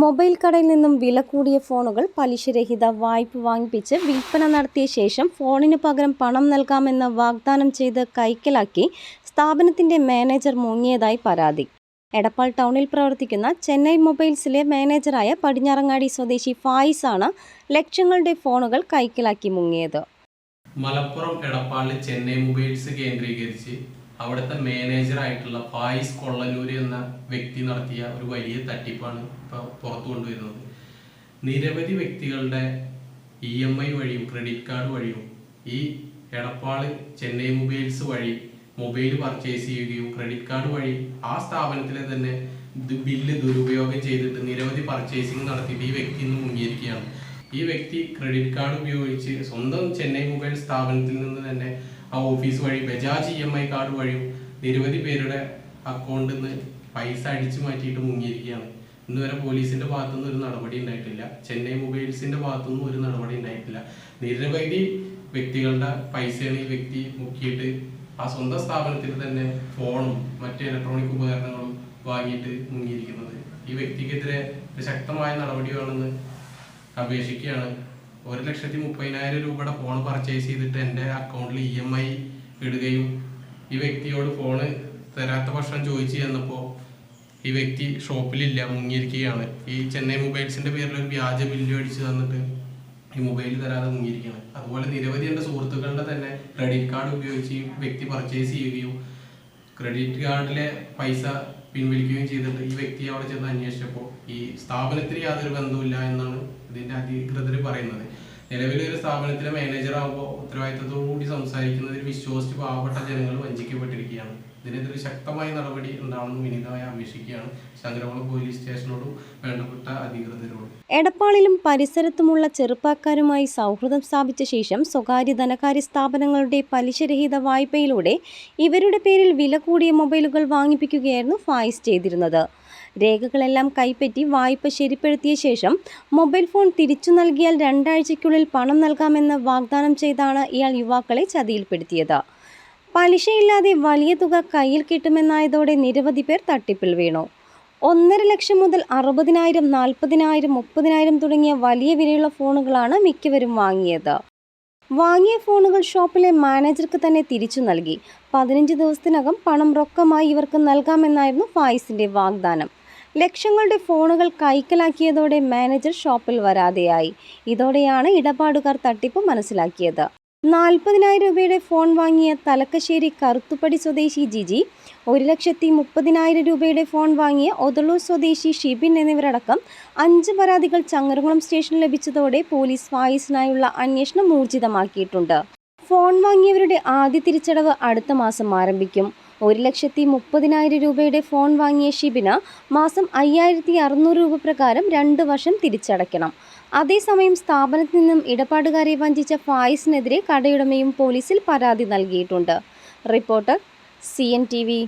Mobile കടയിൽ നിന്നും വില കൂടിയ ഫോണുകൾ പലിശരഹിത വായ്പ വാങ്ങിപ്പിച്ച് വിൽപ്പന നടത്തിയ ശേഷം ഫോണിന് പകരം പണം നൽകാമെന്ന് വാഗ്ദാനം ചെയ്ത് കൈക്കലാക്കി സ്ഥാപനത്തിന്റെ മാനേജർ മുങ്ങിയതായി പരാതി. എടപ്പാൾ ടൗണിൽ പ്രവർത്തിക്കുന്ന ചെന്നൈ മൊബൈൽസിലെ മാനേജറായ പടിഞ്ഞാറങ്ങാടി സ്വദേശി ഫായിസ് ആണ് ലക്ഷങ്ങളുടെ ഫോണുകൾ കൈക്കലാക്കി മുങ്ങിയത്. മലപ്പുറം എടപ്പാളിൽ ചെന്നൈ മൊബൈൽസ് കേന്ദ്രീകരിച്ച് അവിടുത്തെ മാനേജറായിട്ടുള്ള ഫായിസ് കൊള്ളനൂര് എന്ന വ്യക്തി നടത്തിയ ഒരു വലിയ തട്ടിപ്പാണ് ഇപ്പോൾ പുറത്തു കൊണ്ടുവരുന്നത്. നിരവധി വ്യക്തികളുടെ ഇ എം ഐ വഴിയും ക്രെഡിറ്റ് കാർഡ് വഴിയും ഈ എടപ്പാൾ ചെന്നൈ മൊബൈൽസ് വഴി മൊബൈൽ പർച്ചേസ് ചെയ്യുകയും ക്രെഡിറ്റ് കാർഡ് വഴി ആ സ്ഥാപനത്തിലെ തന്നെ ബില്ല് ദുരുപയോഗം ചെയ്തിട്ട് നിരവധി പർച്ചേസിംഗ് നടത്തിയിട്ട് ഈ വ്യക്തി ഇന്ന് മുങ്ങിയിരിക്കുകയാണ്. ഈ വ്യക്തി ക്രെഡിറ്റ് കാർഡ് ഉപയോഗിച്ച് സ്വന്തം ചെന്നൈ മൊബൈൽ സ്ഥാപനത്തിൽ നിന്ന് തന്നെ ആ ഓഫീസ് വഴി Bajaj E M I card വഴിയും നിരവധി പേരുടെ അക്കൗണ്ടിൽ നിന്ന് പൈസ അടിച്ചു മാറ്റിയിട്ട് മുങ്ങിയിരിക്കുകയാണ്. ഇന്ന് വരെ പോലീസിന്റെ ഭാഗത്തുനിന്ന് ഒരു നടപടി ഉണ്ടായിട്ടില്ല. ചെന്നൈ മൊബൈൽസിന്റെ ഭാഗത്തുനിന്നും ഒരു നടപടി ഉണ്ടായിട്ടില്ല. നിരവധി വ്യക്തികളുടെ പൈസയാണ് ഈ വ്യക്തി മുക്കിയിട്ട് ആ സ്വന്തം സ്ഥാപനത്തിൽ തന്നെ ഫോണും മറ്റു ഇലക്ട്രോണിക് ഉപകരണങ്ങളും വാങ്ങിയിട്ട് മുങ്ങിയിരിക്കുന്നത്. ഈ വ്യക്തിക്കെതിരെ ശക്തമായ നടപടി വേണമെന്ന് അപേക്ഷിക്കുകയാണ്. ഒരു ലക്ഷത്തി മുപ്പതിനായിരം രൂപയുടെ ഫോൺ പർച്ചേസ് ചെയ്തിട്ട് എന്റെ അക്കൗണ്ടിൽ ഇ എം ഐ ഇടുകയും ഈ വ്യക്തിയോട് ഫോണ് തരാത്ത പക്ഷം ചോദിച്ചു ചെന്നപ്പോൾ ഈ വ്യക്തി ഷോപ്പിലില്ല മുങ്ങിയിരിക്കുകയാണ്. ഈ ചെന്നൈ മൊബൈൽസിന്റെ പേരിൽ ഒരു വ്യാജ ബില്ല് അടിച്ച് തന്നിട്ട് ഈ മൊബൈൽ തരാതെ മുങ്ങിയിരിക്കുകയാണ്. അതുപോലെ നിരവധി എന്റെ സുഹൃത്തുക്കളുടെ തന്നെ ക്രെഡിറ്റ് കാർഡ് ഉപയോഗിച്ച് ഈ വ്യക്തി പർച്ചേസ് ചെയ്യുകയും ക്രെഡിറ്റ് കാർഡിലെ പൈസ പിൻവലിക്കുകയും ചെയ്തിട്ട് ഈ വ്യക്തി അവിടെ ചെന്ന് അന്വേഷിച്ചപ്പോൾ ഈ സ്ഥാപനത്തിന് യാതൊരു ബന്ധവുമില്ല എന്നാണ് ഇതിന്റെ അധികൃതർ പറയുന്നത്. നിലവിൽ ഒരു സ്ഥാപനത്തിലെ മാനേജർ ആകുമ്പോൾ ഉത്തരവാദിത്തത്തോടു കൂടി സംസാരിക്കുന്നതിൽ വിശ്വസിച്ച് പാവപ്പെട്ട ജനങ്ങൾ വഞ്ചിക്കപ്പെട്ടിരിക്കുകയാണ്. ഇതിനെതിരെ ശക്തമായ നടപടി ഉണ്ടാവണമെന്ന് വിനീതമായി അപേക്ഷിക്കുകയാണ് ശങ്കരകുളം പോലീസ് സ്റ്റേഷനോടും വേണ്ടപ്പെട്ട അധികൃതരോടും. എടപ്പാളിലും പരിസരത്തുമുള്ള ചെറുപ്പക്കാരുമായി സൗഹൃദം സ്ഥാപിച്ച ശേഷം സ്വകാര്യ ധനകാര്യ സ്ഥാപനങ്ങളുടെ പലിശരഹിത വായ്പയിലൂടെ ഇവരുടെ പേരിൽ വില കൂടിയ മൊബൈലുകൾ വാങ്ങിപ്പിക്കുകയായിരുന്നു ഫായിസ് ചെയ്തിരുന്നത്. രേഖകളെല്ലാം കൈപ്പറ്റി വായ്പ ശരിപ്പെടുത്തിയ ശേഷം മൊബൈൽ ഫോൺ തിരിച്ചു നൽകിയാൽ രണ്ടാഴ്ചയ്ക്കുള്ളിൽ പണം നൽകാമെന്ന് വാഗ്ദാനം ചെയ്താണ് ഇയാൾ യുവാക്കളെ ചതിയിൽപ്പെടുത്തിയത്. പലിശയില്ലാതെ വലിയ തുക കയ്യിൽ കിട്ടുമെന്നായതോടെ നിരവധി പേർ തട്ടിപ്പിൽ വീണു. ഒന്നര ലക്ഷം മുതൽ അറുപതിനായിരം നാൽപ്പതിനായിരം മുപ്പതിനായിരം തുടങ്ങിയ വലിയ വിലയുള്ള ഫോണുകളാണ് മിക്കവരും വാങ്ങിയത്. വാങ്ങിയ ഫോണുകൾ ഷോപ്പിലെ മാനേജർക്ക് തന്നെ തിരിച്ചു നൽകി. പതിനഞ്ച് ദിവസത്തിനകം പണം റൊക്കമായി ഇവർക്ക് നൽകാമെന്നായിരുന്നു ഫായിസിന്റെ വാഗ്ദാനം. ലക്ഷങ്ങളുടെ ഫോണുകൾ കൈക്കലാക്കിയതോടെ മാനേജർ ഷോപ്പിൽ വരാതെയായി. ഇതോടെയാണ് ഇടപാടുകാർ തട്ടിപ്പ് മനസ്സിലാക്കിയത്. നാൽപ്പതിനായിരം രൂപയുടെ ഫോൺ വാങ്ങിയ തലക്കശ്ശേരി കറുത്തുപ്പടി സ്വദേശി ജിജി ഒരു ലക്ഷത്തി മുപ്പതിനായിരം രൂപയുടെ ഫോൺ വാങ്ങിയ ഒതളൂർ സ്വദേശി ഷിബിൻ എന്നിവരടക്കം അഞ്ച് പരാതികൾ ചങ്ങരകുളം സ്റ്റേഷനിൽ ലഭിച്ചതോടെ പോലീസ് വായിസിനായുള്ള അന്വേഷണം ഊർജിതമാക്കിയിട്ടുണ്ട്. ഫോൺ വാങ്ങിയവരുടെ ആദ്യ തിരിച്ചടവ് അടുത്ത മാസം ആരംഭിക്കും. ഒരു ലക്ഷത്തി മുപ്പതിനായിരം രൂപയുടെ ഫോൺ വാങ്ങിയ ഷിബിന മാസം അയ്യായിരത്തി അറുന്നൂറ് രൂപ പ്രകാരം രണ്ട് വർഷം തിരിച്ചടയ്ക്കണം. അതേസമയം സ്ഥാപനത്തിൽ നിന്നും ഇടപാടുകാരെ വഞ്ചിച്ച ഫായിസിനെതിരെ കടയുടമയും പോലീസിൽ പരാതി നൽകിയിട്ടുണ്ട്. Reporter C N T V